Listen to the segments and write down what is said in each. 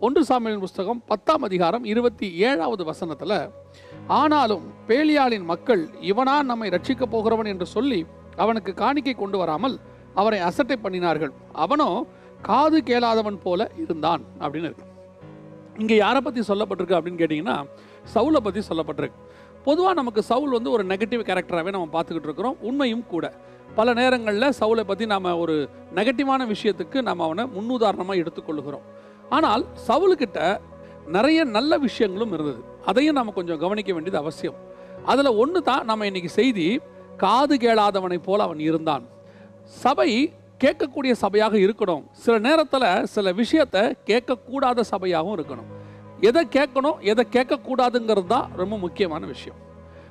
ஒன்று சாமியின் புஸ்தகம் பத்தாம் அதிகாரம் இருபத்தி ஏழாவது வசனத்தில் ஆனாலும் பேலியாளின் மக்கள் இவனா நம்மை ரட்சிக்க போகிறவன் என்று சொல்லி அவனுக்கு காணிக்கை கொண்டு வராமல் அவரை அசட்டை பண்ணினார்கள். அவனோ காது கேளாதவன் போல இருந்தான். அப்படின்னு இருக்கு. இங்கே யாரை பற்றி சொல்லப்பட்டிருக்கு அப்படின்னு கேட்டிங்கன்னா சவுலை பற்றி சொல்லப்பட்டிருக்கு. பொதுவாக நமக்கு சவுல் வந்து ஒரு நெகட்டிவ் கேரக்டராகவே நம்ம பார்த்துக்கிட்டு இருக்கிறோம். உண்மையும் கூட. பல நேரங்களில் சவுலை பற்றி நாம் ஒரு நெகட்டிவான விஷயத்துக்கு நம்ம அவனை முன்னுதாரணமாக எடுத்துக்கொள்ளுகிறோம். ஆனால் சவுலுக்கிட்ட நிறைய நல்ல விஷயங்களும் இருந்தது. அதையும் நம்ம கொஞ்சம் கவனிக்க வேண்டியது அவசியம். அதில் ஒன்று தான் நம்ம இன்னைக்கு செய்தி காது கேளாதவனைப் போல அவன் இருந்தான். சபை கேட்கக்கூடிய சபையாக இருக்கணும். சில நேரத்தில் சில விஷயத்தை கேட்கக்கூடாத சபையாகவும் இருக்கணும். எதை கேட்கணும் எதை கேட்கக்கூடாதுங்கிறது தான் ரொம்ப முக்கியமான விஷயம்.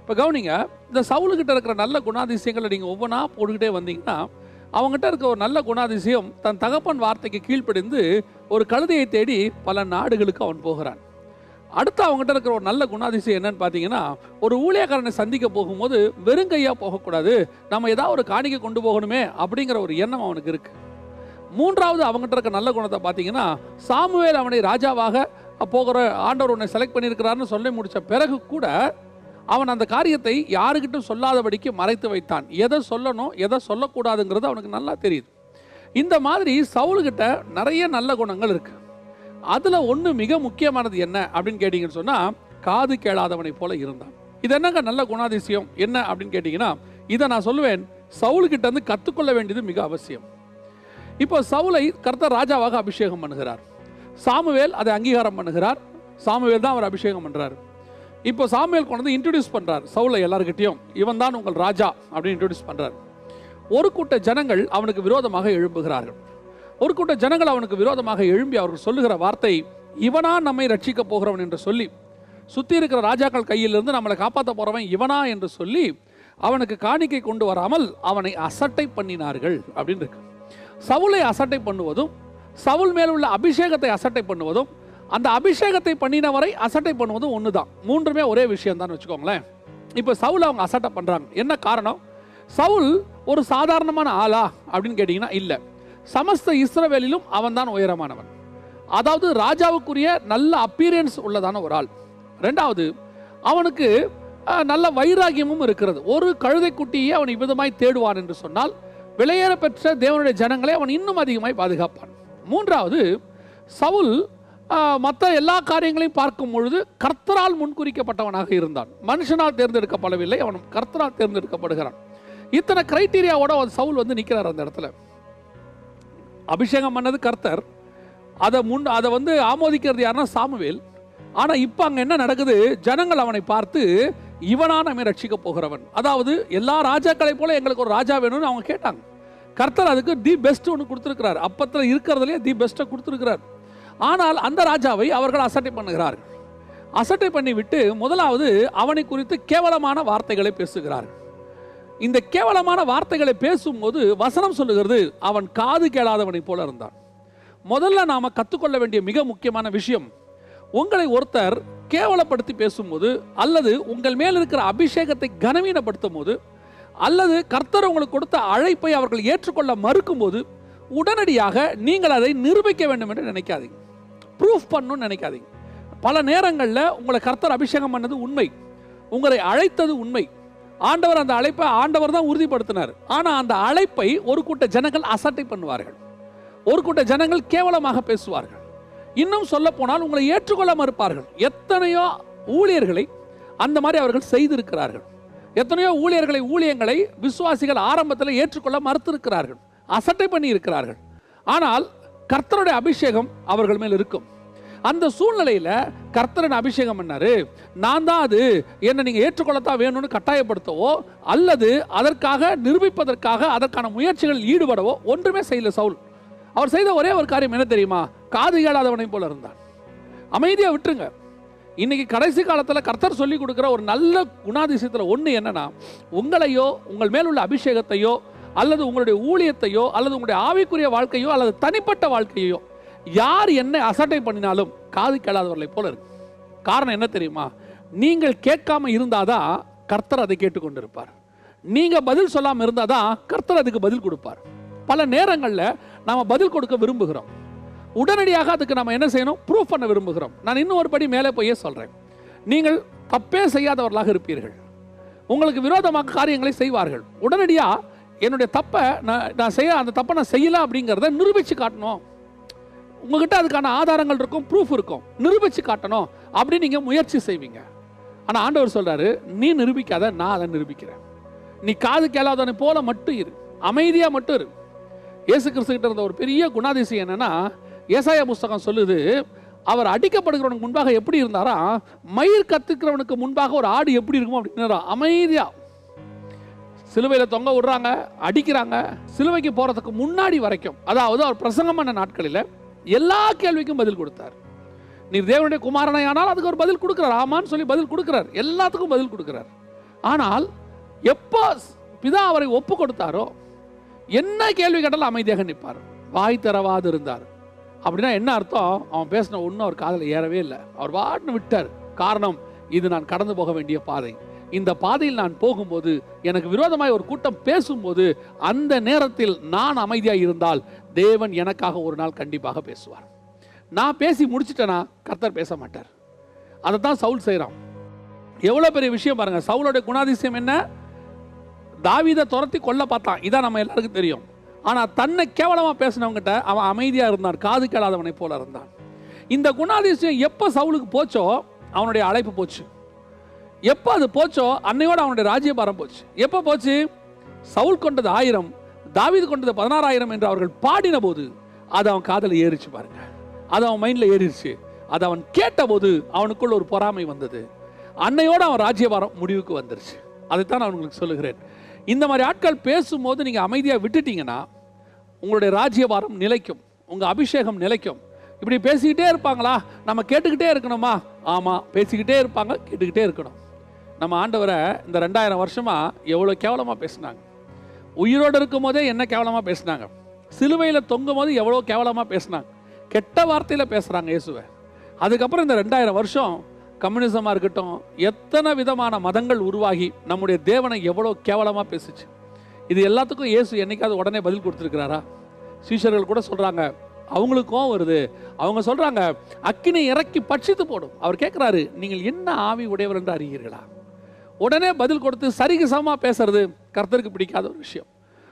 இப்போ கவனிங்க இந்த சவுலுக்கிட்ட இருக்கிற நல்ல குணாதிசயங்களை நீங்கள் ஒவ்வொன்றா போட்டுக்கிட்டே வந்தீங்கன்னா அவங்ககிட்ட இருக்க ஒரு நல்ல குணாதிசயம் தன் தகப்பன் வார்த்தைக்கு கீழ்ப்படிந்து ஒரு கழுதையை தேடி பல நாடுகளுக்கு அவன் போகிறான். அடுத்து அவங்ககிட்ட இருக்கிற ஒரு நல்ல குணாதிசயம் என்னன்னு பார்த்தீங்கன்னா ஒரு ஊழியக்காரனை சந்திக்க போகும்போது வெறுங்கையாக போகக்கூடாது நம்ம ஏதாவது ஒரு காணிக்கை கொண்டு போகணுமே அப்படிங்கிற ஒரு எண்ணம் அவனுக்கு இருக்கு. மூன்றாவது அவங்ககிட்ட இருக்க நல்ல குணத்தை பார்த்தீங்கன்னா சாமுவேல் அவனை ராஜாவாக போகிற ஆண்டவர் உன்னை செலக்ட் பண்ணியிருக்கிறாருன்னு சொல்லி முடித்த பிறகு கூட அவன் அந்த காரியத்தை யாருக்கிட்டும் சொல்லாதபடிக்கு மறைத்து வைத்தான். எதை சொல்லணும் எதை சொல்லக்கூடாதுங்கிறது அவனுக்கு நல்லா தெரியுது. இந்த மாதிரி சவுல்கிட்ட நிறைய நல்ல குணங்கள் இருக்கு. அதில் ஒன்று மிக முக்கியமானது என்ன அப்படின்னு கேட்டிங்கன்னு சொன்னால் காது கேளாதவனை போல இருந்தான். இது என்னங்க நல்ல குணாதிசயம்? என்ன அப்படின்னு கேட்டிங்கன்னா இதை நான் சொல்லுவேன் சவுல்கிட்ட இருந்து கற்றுக்கொள்ள வேண்டியது மிக அவசியம். இப்போ சவுலை கர்த்தர் ராஜாவாக அபிஷேகம் பண்ணுகிறார். சாமுவேல் அதை அங்கீகாரம் பண்ணுகிறார். சாமுவேல் தான் அவர் அபிஷேகம் பண்ணுறார் இப்போ சாமியல் கொண்டு வந்து இன்ட்ரடியூஸ் பண்ணுறார் சவுலை எல்லாருக்கிட்டையும் இவன் தான் உங்கள் ராஜா அப்படின்னு இன்ட்ரடியூஸ் பண்ணுறார் ஒரு கூட்ட ஜனங்கள் அவனுக்கு விரோதமாக எழும்புகிறார்கள். ஒரு கூட்ட ஜனங்கள் அவனுக்கு விரோதமாக எழும்பி அவர்கள் சொல்லுகிற வார்த்தை இவனா நம்மை ரட்சிக்க போகிறவன் என்று சொல்லி சுற்றி இருக்கிற ராஜாக்கள் கையிலிருந்து நம்மளை காப்பாற்ற போகிறவன் இவனா என்று சொல்லி அவனுக்கு காணிக்கை கொண்டு வராமல் அவனை அசட்டை பண்ணினார்கள் அப்படின்னு இருக்கு. சவுளை அசட்டை பண்ணுவதும் சவுல் மேல் உள்ள அபிஷேகத்தை அசட்டை பண்ணுவதும் அந்த அபிஷேகத்தை பண்ணின வரை அசட்டை பண்ணுவதும் ஒன்று தான் மூன்றுமே ஒரே விஷயம் தான் வச்சுக்கோங்களேன். இப்போ சவுல் அவங்க அசட்டை பண்ணுறாங்க என்ன காரணம்? சவுல் ஒரு சாதாரணமான ஆளா அப்படின்னு கேட்டிங்கன்னா இல்லை. சமஸ்த இஸ்ரவேலிலும் அவன்தான் உயரமானவன். அதாவது ராஜாவுக்குரிய நல்ல அப்பீரியன்ஸ் உள்ளதான ஒரு ஆள். ரெண்டாவது அவனுக்கு நல்ல வைராகியமும் இருக்கிறது. ஒரு கழுதை குட்டியை அவன் இவ்விதமாய் தேடுவான் என்று சொன்னால் விலையேற பெற்ற தேவனுடைய ஜனங்களை அவன் இன்னும் அதிகமாய் பாதுகாப்பான். மூன்றாவது சவுல் மற்ற எல்லா காரியங்களையும் பார்க்கும் பொழுது கர்த்தரால் முன்குறிக்கப்பட்டவனாக இருந்தான். மனுஷனால் தேர்ந்தெடுக்கப்படவில்லை அவன் கர்த்தரால் தேர்ந்தெடுக்கப்படுகிறான். இத்தனை கிரைட்டீரியாவோட அவன் சவுல் வந்து நிற்கிறார் அந்த இடத்துல. அபிஷேகம் பண்ணது கர்த்தர். அதை முன் அதை வந்து ஆமோதிக்கிறது யாருன்னா சாமுவேல். ஆனால் இப்போ அங்கே என்ன நடக்குது? ஜனங்கள் அவனை பார்த்து இவனா நம்மை ரட்சிக்க போகிறவன். அதாவது எல்லா ராஜாக்களை போல எங்களுக்கு ஒரு ராஜா வேணும்னு அவங்க கேட்டாங்க. கர்த்தர் அதுக்கு தி பெஸ்ட் ஒன்று கொடுத்துருக்கிறார். அப்பத்தில் இருக்கிறதுலே தி பெஸ்ட்டை கொடுத்துருக்கிறார். ஆனால் அந்த ராஜாவை அவர்கள் அசட்டை பண்ணுகிறார்கள் அசட்டை பண்ணிவிட்டு முதலாவது அவனை குறித்து கேவலமான வார்த்தைகளை பேசுகிறார்கள் இந்த கேவலமான வார்த்தைகளை பேசும்போது வசனம் சொல்லுகிறது அவன் காது கேளாதவனைப் போல இருந்தான். முதல்ல நாம் கற்றுக்கொள்ள வேண்டிய மிக முக்கியமான விஷயம் உங்களை ஒருத்தர் கேவலப்படுத்தி பேசும்போது அல்லது உங்கள் மேல் இருக்கிற அபிஷேகத்தை கனவீனப்படுத்தும் போது அல்லது கர்த்தர் உங்களுக்கு கொடுத்த அழைப்பை அவர்கள் ஏற்றுக்கொள்ள மறுக்கும்போது உடனடியாக நீங்கள் அதை நிரூபிக்க வேண்டும் என்று நினைக்காதீங்க. ப்ரூஃப் பண்ணணும்னு நினைக்காதீங்க. பல நேரங்களில் உங்களை கர்த்தர் அபிஷேகம் பண்ணது உண்மை. உங்களை அழைத்தது உண்மை. ஆண்டவர் அந்த அழைப்பை ஆண்டவர் தான் உறுதிப்படுத்தினார். ஆனால் அந்த அழைப்பை ஒரு கூட்ட ஜனங்கள் அசட்டை பண்ணுவார்கள். ஒரு கூட்ட ஜனங்கள் கேவலமாக பேசுவார்கள். இன்னும் சொல்ல போனால் உங்களை ஏற்றுக்கொள்ள மறுப்பார்கள் எத்தனையோ ஊழியர்களை அந்த மாதிரி அவர்கள் செய்திருக்கிறார்கள். எத்தனையோ ஊழியர்களை ஊழியங்களை விசுவாசிகள் ஆரம்பத்தில் ஏற்றுக்கொள்ள மறுத்திருக்கிறார்கள். அசட்டை பண்ணி இருக்கிறார்கள் ஆனால் கர்த்தருடைய அபிஷேகம் அவர்கள் மேல் இருக்கும். அந்த சூழ்நிலையில கர்த்தரின் அபிஷேகம் பண்ணாரு நான் தான் அது என்னை நீங்க ஏற்றுக்கொள்ளத்தான் வேணும்னு கட்டாயப்படுத்தவோ அல்லது அதற்காக நிரூபிப்பதற்காக அதற்கான முயற்சிகள் ஈடுபடவோ ஒன்றுமே செய்யல சவுல். அவர் செய்த ஒரே ஒரு காரியம் என்ன தெரியுமா? காது கேளாதவனை போல இருந்தான் அமைதியா விட்டுருங்க. இன்னைக்கு கடைசி காலத்தில் கர்த்தர் சொல்லி கொடுக்குற ஒரு நல்ல குணாதிசயத்தில் ஒன்று என்னன்னா உங்களையோ உங்கள் மேல் உள்ள அபிஷேகத்தையோ அல்லது உங்களுடைய ஊழியத்தையோ அல்லது உங்களுடைய ஆவிக்குரிய வாழ்க்கையோ அல்லது தனிப்பட்ட வாழ்க்கையோ யார் என்ன அசட்டை பண்ணினாலும் காது கேளாதவர்களை போல இருக்கு. காரணம் என்ன தெரியுமா? நீங்கள் கேட்காம இருந்தாதான் கர்த்தர் அதை கேட்டுக்கொண்டிருப்பார். நீங்க பதில் சொல்லாம இருந்தாதான் கர்த்தர் அதுக்கு பதில் கொடுப்பார். பல நேரங்களில் நாம் பதில் கொடுக்க விரும்புகிறோம். உடனடியாக அதுக்கு நம்ம என்ன செய்யணும்? ப்ரூஃப் பண்ண விரும்புகிறோம். நான் இன்னும் ஒரு படி மேலே போயே சொல்கிறேன் நீங்கள் தப்பே செய்யாதவர்களாக இருப்பீர்கள். உங்களுக்கு விரோதமாக காரியங்களை செய்வார்கள். உடனடியாக என்னுடைய தப்பை நான் நான் செய்ய அந்த தப்பை நான் செய்யலாம் அப்படிங்கிறத நிரூபித்து காட்டணும். உங்ககிட்ட அதுக்கான ஆதாரங்கள் இருக்கும் ப்ரூஃப் இருக்கும். நிரூபித்து காட்டணும் அப்படின்னு நீங்கள் முயற்சி செய்வீங்க. ஆனால் ஆண்டவர் சொல்கிறாரு நீ நிரூபிக்காத நான் அதை நிரூபிக்கிறேன். நீ காது கேளாதவனை போல மட்டும் இரு. அமைதியாக மட்டும் இரு. இயேசு கிறிஸ்துக்கிட்ட இருந்த ஒரு பெரிய குணாதிசயம் என்னென்னா ஏசாய புஸ்தகம் சொல்லுது அவர் அடிக்கப்படுகிறவனுக்கு முன்பாக எப்படி இருந்தாரா? மயிர் கத்துக்கிறவனுக்கு முன்பாக ஒரு ஆடு எப்படி இருக்குமோ அப்படின்னு அமைதியாக சிலுவையில் தொங்க விடுறாங்க அடிக்கிறாங்க. சிலுவைக்கு போகிறதுக்கு முன்னாடி வரைக்கும் அதாவது அவர் பிரசங்கம் பண்ண நாட்களில் எல்லா கேள்விக்கும் பதில் கொடுத்தார். நீர் தேவனுடைய குமாரனை ஆனால் அதுக்கு ஒரு பதில் கொடுக்குறார். ஆமான்னு சொல்லி பதில் கொடுக்குறார். எல்லாத்துக்கும் பதில் கொடுக்குறார். ஆனால் எப்போ பிதா அவரை ஒப்பு கொடுத்தாரோ என்ன கேள்வி கேட்டாலும் அமைதியாக நிற்பார். வாய் தரவாது இருந்தார். அப்படின்னா என்ன அர்த்தம்? அவன் பேசின ஒன்றும் அவர் காதில் ஏறவே இல்லை. அவர் பாட்டுன்னு விட்டார். காரணம் இது நான் கடந்து போக வேண்டிய பாதை. இந்த பாதையில் நான் போகும்போது எனக்கு விரோதமாய் ஒரு கூட்டம் பேசும்போது அந்த நேரத்தில் நான் அமைதியாக இருந்தால் தேவன் எனக்காக ஒரு நாள் கண்டிப்பாக பேசுவார். நான் பேசி முடிச்சிட்டேன்னா கர்த்தர் பேச மாட்டார். அதை தான் சவுல் செய்கிறான் எவ்வளோ பெரிய விஷயம் பாருங்கள் சவுலோட குணாதிசயம் என்ன? தாவிதை துரத்தி கொல்ல பார்த்தான். இதான் நம்ம எல்லாருக்கும் தெரியும். ஆனால் தன்னை கேவலமாக பேசினவங்ககிட்ட அவன் அமைதியாக இருந்தான். காது கேளாதவனை போல இருந்தான். இந்த குணாதிசயம் எப்போ சவுலுக்கு போச்சோ அவனுடைய அழைப்பு போச்சு. எப்போ அது போச்சோ அன்னையோட அவனுடைய ராஜ்யபாரம் போச்சு. எப்போ போச்சு? சவுல் கொண்டது ஆயிரம் தாவீது கொண்டது பதினாறாயிரம் என்று அவர்கள் பாடின போது அது அவன் காதில் ஏறிச்சு பாருங்க. அது அவன் மைண்டில் ஏறிடுச்சு அது அவன் கேட்டபோது அவனுக்குள்ள ஒரு பொறாமை வந்தது. அன்னையோடு அவன் ராஜ்யபாரம் முடிவுக்கு வந்துருச்சு. அதைத்தான் நான் உங்களுக்கு சொல்லுகிறேன். இந்த மாதிரி ஆட்கள் பேசும்போது நீங்கள் அமைதியாக விட்டுட்டீங்கன்னா உங்களுடைய ராஜ்யபாரம் நிலைக்கும் உங்கள் அபிஷேகம் நிலைக்கும். இப்படி பேசிக்கிட்டே இருப்பாங்களா? நம்ம கேட்டுக்கிட்டே இருக்கணுமா? ஆமாம் பேசிக்கிட்டே இருப்பாங்க கேட்டுக்கிட்டே இருக்கணும். நம்ம ஆண்டவரை இந்த ரெண்டாயிரம் வருஷமாக எவ்வளோ கேவலமாக பேசினாங்க. உயிரோடு இருக்கும் போதே என்ன கேவலமாக பேசினாங்க. சிலுவையில் தொங்கும் போது எவ்வளோ கேவலமாக பேசினாங்க. கெட்ட வார்த்தையில் பேசுகிறாங்க இயேசுவை. அதுக்கப்புறம் இந்த ரெண்டாயிரம் வருஷம் கம்யூனிசமாக இருக்கட்டும் எத்தனை விதமான மதங்கள் உருவாகி நம்முடைய தேவனை எவ்வளோ கேவலமாக பேசுச்சு. இது எல்லாத்துக்கும் இயேசு என்னைக்காவது உடனே பதில் கொடுத்துருக்கிறாரா? சீஷர்கள் கூட சொல்கிறாங்க அவங்களுக்கும் வருது. அவங்க சொல்கிறாங்க அக்கினி இறக்கி பட்சித்து போடும். அவர் கேட்குறாரு நீங்கள் என்ன ஆவி உடையவர் என்று அறியீர்களா உடனே பதில் கொடுத்து சரிக்கு சமமாக பேசுறது கர்த்தருக்கு பிடிக்காத ஒரு விஷயம்.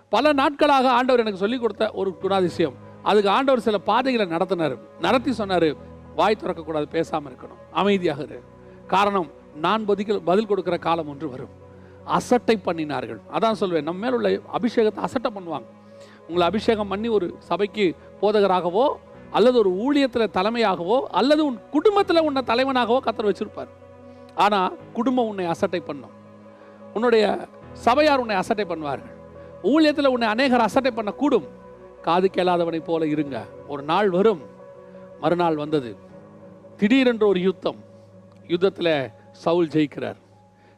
பல நாட்களாக ஆண்டவர் எனக்கு சொல்லிக் கொடுத்த ஒரு குணாதிசயம். அதுக்கு ஆண்டவர் சில பாதைகளை நடத்தினார். நடத்தி சொன்னார் வாய் திறக்கக்கூடாது பேசாமல் இருக்கணும். அமைதியாக இரு. காரணம் நான் பதில் பதில் கொடுக்கிற காலம் ஒன்று வரும். அசட்டை பண்ணினார்கள். அதான் சொல்வேன் நம்ம மேல் உள்ள அபிஷேகத்தை அசட்டை பண்ணுவாங்க. உங்களை அபிஷேகம் பண்ணி ஒரு சபைக்கு போதகராகவோ அல்லது ஒரு ஊழியத்தில் தலைமையாகவோ அல்லது உன் குடும்பத்தில் உன்னை தலைவனாகவோ கத்தர் வச்சிருப்பார். ஆனால் குடும்பம் உன்னை அசட்டை பண்ணும். உன்னுடைய சபையார் உன்னை அசட்டை பண்ணுவார்கள். ஊழியத்தில் உன்னை அநேகர் அசட்டை பண்ண கூடும் காது கேளாதவனை போல இருங்க. ஒரு நாள் வரும். மறுநாள் வந்தது. திடீரென்று ஒரு யுத்தம். யுத்தத்தில் சவுல் ஜெயிக்கிறார்.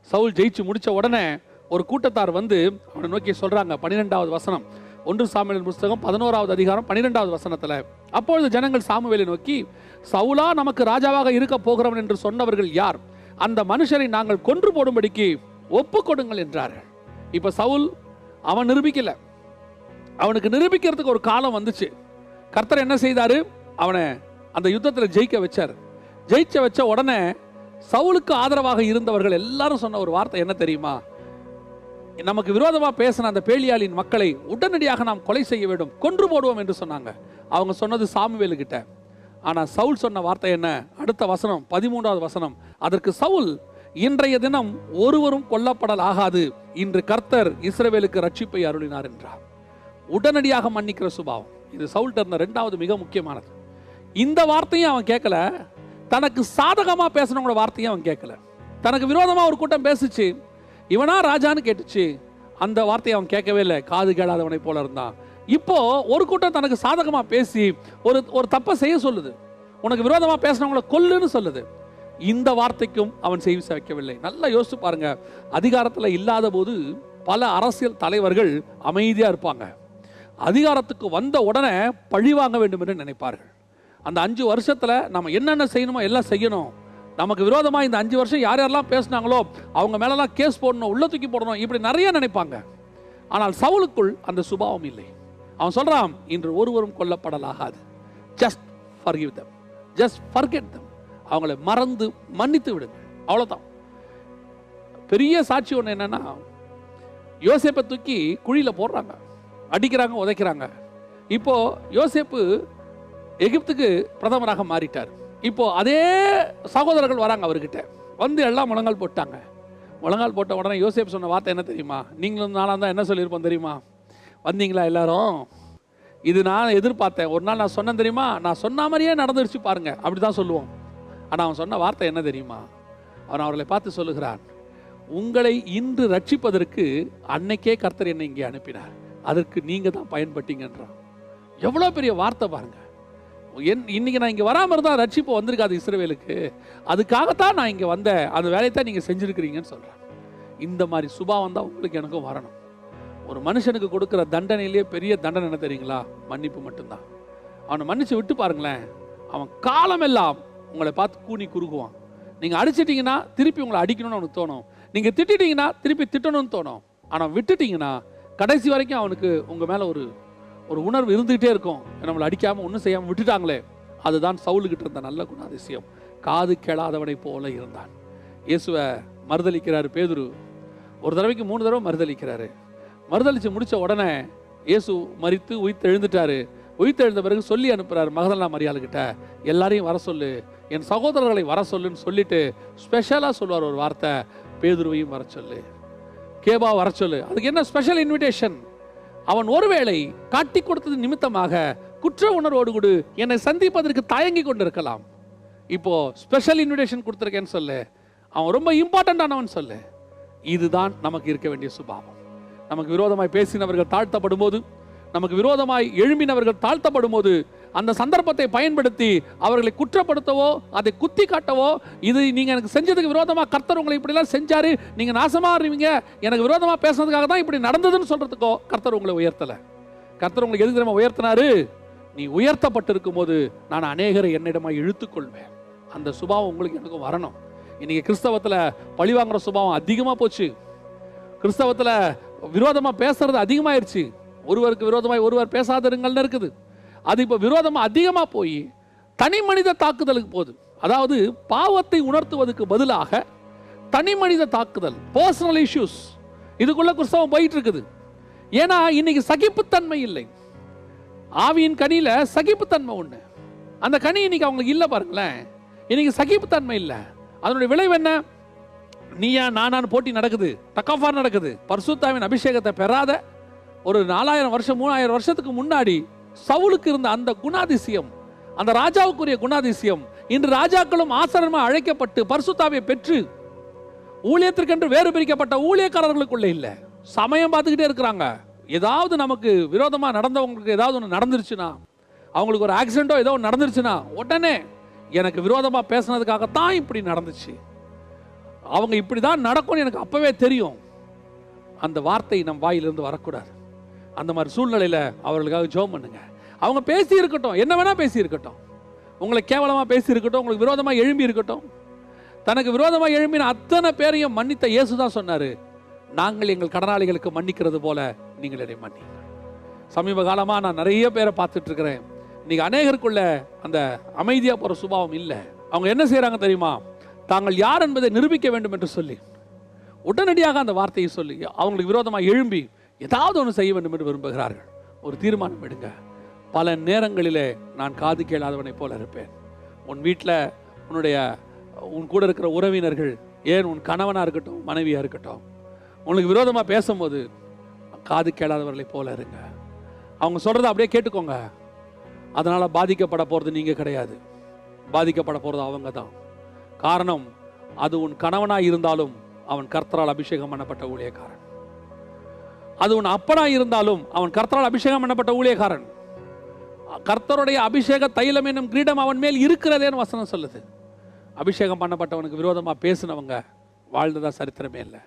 சவுல் ஜெயிச்சு முடித்த உடனே ஒரு கூட்டத்தார் வந்து அவனை நோக்கி சொல்கிறாங்க பன்னிரெண்டாவது வசனம். ஒன்று சாமுவேலின் புஸ்தகம் பதினோராவது அதிகாரம் பன்னிரெண்டாவது வசனத்தில். அப்பொழுது ஜனங்கள் சாமுவேலை நோக்கி சவுலா நமக்கு ராஜாவாக இருக்க போகிறவன் என்று சொன்னவர்கள் யார்? அந்த மனுஷரை நாங்கள் கொன்று போடும்படிக்கு ஒப்பு கொடுங்கள் என்றார்கள். இப்போ சவுல் அவன் நிரூபிக்கல. அவனுக்கு நிரூபிக்கிறதுக்கு ஒரு காலம் வந்துச்சு. கர்த்தர் என்ன செய்தாரு? அவனை அந்த யுத்தத்தில் ஜெயிக்க வச்சார். ஜெயிச்ச வச்ச உடனே சவுலுக்கு ஆதரவாக இருந்தவர்கள் எல்லாரும் சொன்ன ஒரு வார்த்தை என்ன தெரியுமா? நமக்கு விரோதமாக பேசின அந்த பேலியாளின் மக்களை உடனடியாக நாம் கொலை செய்ய வேண்டும் கொன்று போடுவோம் என்று சொன்னாங்க. அவங்க சொன்னது சாமுவேலுக்கிட்ட ஆனால் சவுல் சொன்ன வார்த்தை என்ன? அடுத்த வசனம் பதிமூன்றாவது வசனம். அதற்கு சவுல் இன்றைய தினம் ஒருவரும் கொல்லப்படல் ஆகாது. இன்று கர்த்தர் இஸ்ரவேலுக்கு ரட்சிப்பை அருளினார் என்றார். உடனடியாக மன்னிக்கிற சுபாவம். இது சவுல்ட்ட இருந்த ரெண்டாவது மிக முக்கியமானது. இந்த வார்த்தையும் அவன் கேட்கல. தனக்கு சாதகமாக பேசினவங்களோட வார்த்தையும் அவன் கேட்கல. தனக்கு விரோதமாக ஒரு கூட்டம் பேசுச்சு. இவனா ராஜான்னு கேட்டுச்சு. அந்த வார்த்தையை அவன் கேட்கவே இல்லை. காது கேளாதவனை போல இருந்தான். இப்போ ஒரு கூட்டம் தனக்கு சாதகமாக பேசி ஒரு ஒரு தப்பை செய்ய சொல்லுது. உனக்கு விரோதமாக பேசினவங்கள கொல்லுன்னு சொல்லுது. இந்த வார்த்தைக்கும் அவன் செய்வி வைக்கவில்லை நல்லா யோசிச்சு பாருங்க. அதிகாரத்தில் இல்லாத போது பல அரசியல் தலைவர்கள் அமைதியாக இருப்பாங்க. அதிகாரத்துக்கு வந்த உடனே பழி வாங்க வேண்டும் என்று நினைப்பார்கள். அந்த அஞ்சு வருஷத்தில் நம்ம என்னென்ன செய்யணுமோ எல்லாம் செய்யணும். நமக்கு விரோதமாக இந்த அஞ்சு வருஷம் யார் யாரெல்லாம் பேசுனாங்களோ அவங்க மேலெல்லாம் கேஸ் போடணும் உள்ள தூக்கி போடணும் இப்படி நிறைய நினைப்பாங்க. ஆனால் சவுலுக்குள் அந்த சுபாவம் இல்லை. அவன் சொல்றான் இன்று ஒருவரும் கொல்லப்படலாகாது. Just forgive them just forget them அவங்களை மறந்து மன்னித்து விடுங்க அவ்வளவுதான். பெரிய சாட்சி ஒன்று என்னன்னா யோசேப்பை தூக்கி குழியில போடுறாங்க. அடிக்கிறாங்க உதைக்கிறாங்க. இப்போ யோசேப்பு எகிப்துக்கு பிரதமராக மாறிட்டார். இப்போ அதே சகோதரர்கள் வராங்க அவர்கிட்ட. வந்து எல்லாம் முழங்கால் போட்டாங்க. முழங்கால் போட்ட உடனே யோசேப் சொன்ன வார்த்தை என்ன தெரியுமா? நீங்களும் நாளாக தான் என்ன சொல்லியிருப்போம் தெரியுமா? வந்தீங்களா எல்லாரும்? இது நான் எதிர்பார்த்தேன். ஒரு நாள் நான் சொன்னேன் தெரியுமா? நான் சொன்ன மாதிரியே நடந்துருச்சு பாருங்க. அப்படி தான் சொல்லுவோம். ஆனால் அவன் சொன்ன வார்த்தை என்ன தெரியுமா? அவன் அவர்களை பார்த்து சொல்லுகிறான். உங்களை இன்று ரட்சிப்பதற்கு அன்னைக்கே கர்த்தர் என்னை இங்கே அனுப்பினார். அதற்கு நீங்கள் தான் பயன்பட்டீங்கன்றான். எவ்வளோ பெரிய வார்த்தை பாருங்கள் என் இன்னைக்கு நான் இங்கே வராமல் இருந்தால் ரட்சிப்பு வந்திருக்காது இஸ்ரவேலுக்கு. அதுக்காகத்தான் நான் இங்கே வந்தேன். அந்த வேலையை தான் நீங்கள் செஞ்சுருக்கிறீங்கன்னு சொல்கிறேன் இந்த மாதிரி சுபாவம் தான் உங்களுக்கு எனக்கும் வரணும். ஒரு மனுஷனுக்கு கொடுக்குற தண்டனையிலேயே பெரிய தண்டனை என்ன தெரியுங்களா? மன்னிப்பு மட்டும்தான். அவனை மன்னிச்சு விட்டு பாருங்களேன். அவன் காலமெல்லாம் உங்களை பார்த்து கூனி குறுகுவான். நீங்கள் அடிச்சிட்டிங்கன்னா திருப்பி உங்களை அடிக்கணும்னு அவனுக்கு தோணும். நீங்கள் திட்டிட்டீங்கன்னா திருப்பி திட்டணும்னு தோணும். ஆனால் விட்டுட்டீங்கன்னா கடைசி வரைக்கும் அவனுக்கு உங்கள் மேலே ஒரு ஒரு உணர்வு இருந்துகிட்டே இருக்கும். நம்மளை அடிக்காமல் ஒன்றும் செய்யாமல் விட்டுட்டாங்களே. அதுதான் சவுலுக்கிட்ட இருந்த நல்ல குணாதிசயம். காது கேளாதவனை போல இருந்தான். இயேசுவை மறுதளிக்கிறார் பேதுரு. ஒரு தடவைக்கு மூணு தடவை மறுதளிக்கிறாரு மறுதளிச்சு முடித்த உடனே இயேசு மறித்து உயிர் எழுந்துட்டாரு உயிர் எழுந்த பிறகு சொல்லி அனுப்புகிறார் மகதல்லா மரியாளுக்கிட்ட எல்லாரையும் வர சொல்லு என் சகோதரர்களை வர சொல்லுன்னு சொல்லிட்டு ஸ்பெஷலாக சொல்லுவார் ஒரு வார்த்தை பேதுருவையும் வர சொல்லு கேபா வர சொல்லு. அதுக்கு என்ன ஸ்பெஷல் இன்விடேஷன் அவன் ஒருவேளை காட்டி கொடுத்தது நிமித்தமாக குற்ற உணர்வோடு கூடு என்னை சந்திப்பதற்கு தயங்கி கொண்டிருக்கலாம். இப்போ ஸ்பெஷல் இன்விடேஷன் கொடுத்துருக்கேன்னு சொல்லு. அவன் ரொம்ப இம்பார்ட்டண்டானவன் சொல்லு. இதுதான் நமக்கு இருக்க வேண்டிய சுபாவம். நமக்கு விரோதமாய் பேசினவர்கள் தாழ்த்தப்படும் போது நமக்கு விரோதமாய் எழும்பினவர்கள் தாழ்த்தப்படும் போது அந்த சந்தர்ப்பத்தை பயன்படுத்தி அவர்களை குற்றப்படுத்தவோ அதை குத்தி காட்டவோ இது நீங்க எனக்கு செஞ்சதுக்கு விரோதமா கர்த்தர் உங்களை இப்படிலாம் செஞ்சாரு நீங்க நாசமா இருவீங்க எனக்கு விரோதமா பேசுனதுக்காக தான் இப்படி நடந்ததுன்னு சொல்றதுக்கோ கர்த்தர் உங்களை உயர்த்தல. கர்த்தர் உங்களுக்கு எதுக்கு தெரியுமா உயர்த்தினாரு. நீ உயர்த்தப்பட்டிருக்கும் போது நான் அநேகரை என்னிடமா இழுத்துக்கொள்வேன். அந்த சுபாவம் உங்களுக்கு எனக்கும் வரணும். இன்னைக்கு பழி வாங்குற சுபாவம் அதிகமாக போச்சு. கிறிஸ்தவத்தில் விரோதமாக பேசுறது அதிகமாயிருச்சு. ஒருவருக்கு விரோதமாய் ஒருவர் பேசாதிருங்கள்னு இருக்குது. அது இப்போ விரோதமாக அதிகமாக போய் தனி மனித தாக்குதலுக்கு போகுது. அதாவது பாவத்தை உணர்த்துவதற்கு பதிலாக தனி மனித தாக்குதல் பர்சனல் இஷ்யூஸ் இதுக்குள்ளே கிறிஸ்தவம் போயிட்டு இருக்குது ஏன்னா இன்னைக்கு சகிப்புத்தன்மை இல்லை. ஆவியின் கனியில சகிப்புத்தன்மை ஒன்று அந்த கனி இன்னைக்கு அவங்களுக்கு இல்லை பாருங்களேன். இன்னைக்கு சகிப்புத்தன்மை இல்லை. அதனுடைய விளைவு என்ன? நீயா நானான்னு போட்டி நடக்குது. தக்காஃபார் நடக்குது. பர்சுத்தாவின் அபிஷேகத்தை பெறாத ஒரு நாலாயிரம் வருஷம் மூணாயிரம் வருஷத்துக்கு முன்னாடி சவுலுக்கு இருந்த அந்த குணாதிசயம் அந்த ராஜாவுக்குரிய குணாதிசயம் இன்று ராஜாக்களும் ஆசரமாக அழைக்கப்பட்டு பர்சுத்தாவை பெற்று ஊழியத்திற்கென்று வேறு பிரிக்கப்பட்ட ஊழியக்காரர்களுக்குள்ள இல்லை. சமயம் பார்த்துக்கிட்டே இருக்கிறாங்க. ஏதாவது நமக்கு விரோதமாக நடந்தவங்களுக்கு ஏதாவது ஒன்று நடந்துருச்சுன்னா அவங்களுக்கு ஒரு ஆக்சிடென்ட்டோ ஏதோ ஒன்று நடந்துருச்சுன்னா உடனே எனக்கு விரோதமாக பேசுனதுக்காகத்தான் இப்படி நடந்துச்சு. அவங்க இப்படி தான் நடக்கும்னு எனக்கு அப்போவே தெரியும். அந்த வார்த்தை நம் வாயிலிருந்து வரக்கூடாது. அந்த மாதிரி சூழ்நிலையில் அவர்களுக்காக ஜோம் பண்ணுங்க. அவங்க பேசி இருக்கட்டும் என்ன வேணால் பேசி இருக்கட்டும் உங்களை கேவலமாக பேசி இருக்கட்டும் உங்களுக்கு விரோதமாக எழும்பி இருக்கட்டும். தனக்கு விரோதமாக எழும்பின அத்தனை பேரையும் மன்னித்த இயேசு தான் சொன்னார். நாங்கள் எங்கள் கடனாளிகளுக்கு மன்னிக்கிறது போல நீங்கள் இதை மன்னிங்க சமீப காலமாக நான் நிறைய பேரை பார்த்துட்டு இருக்கிறேன் இன்னைக்கு அநேகருக்குள்ள அந்த அமைதியாக போகிற சுபாவம் இல்லை. அவங்க என்ன செய்கிறாங்க தெரியுமா? தாங்கள் யார் என்பதை நிரூபிக்க வேண்டும் என்று சொல்லி உடனடியாக அந்த வார்த்தையை சொல்லி அவங்களுக்கு விரோதமாக எழும்பி ஏதாவது ஒன்று செய்ய வேண்டும் என்று விரும்புகிறார்கள். ஒரு தீர்மானம் எடுங்க. பல நேரங்களிலே நான் காது கேளாதவனைப் போல இருப்பேன். உன் வீட்டில் உன்னுடைய உன் கூட இருக்கிற உறவினர்கள் ஏன் உன் கணவனாக இருக்கட்டும் மனைவியாக இருக்கட்டும் உனக்கு விரோதமாக பேசும்போது காது கேளாதவர்களை போல இருங்க. அவங்க சொல்கிறத அப்படியே கேட்டுக்கோங்க. அதனால் பாதிக்கப்பட போகிறது நீங்கள் கிடையாது. பாதிக்கப்பட போகிறது அவங்க தான். காரணம் அது உன் கணவனாய் இருந்தாலும் அவன் கர்த்தரால் அபிஷேகம் பண்ணப்பட்ட ஊழியக்காரன். அது உன் அப்பனாய் இருந்தாலும் அவன் கர்த்தரால் அபிஷேகம் பண்ணப்பட்ட ஊழியக்காரன். கர்த்தருடைய அபிஷேக தைலம் என்னும் கிரீடம் அவன் மேல் இருக்கிறதேன்னு வசனம் சொல்லுது. அபிஷேகம் பண்ணப்பட்டவனுக்கு விரோதமாக பேசினவங்க வாழ்ந்ததா சரித்திரமே இல்லை.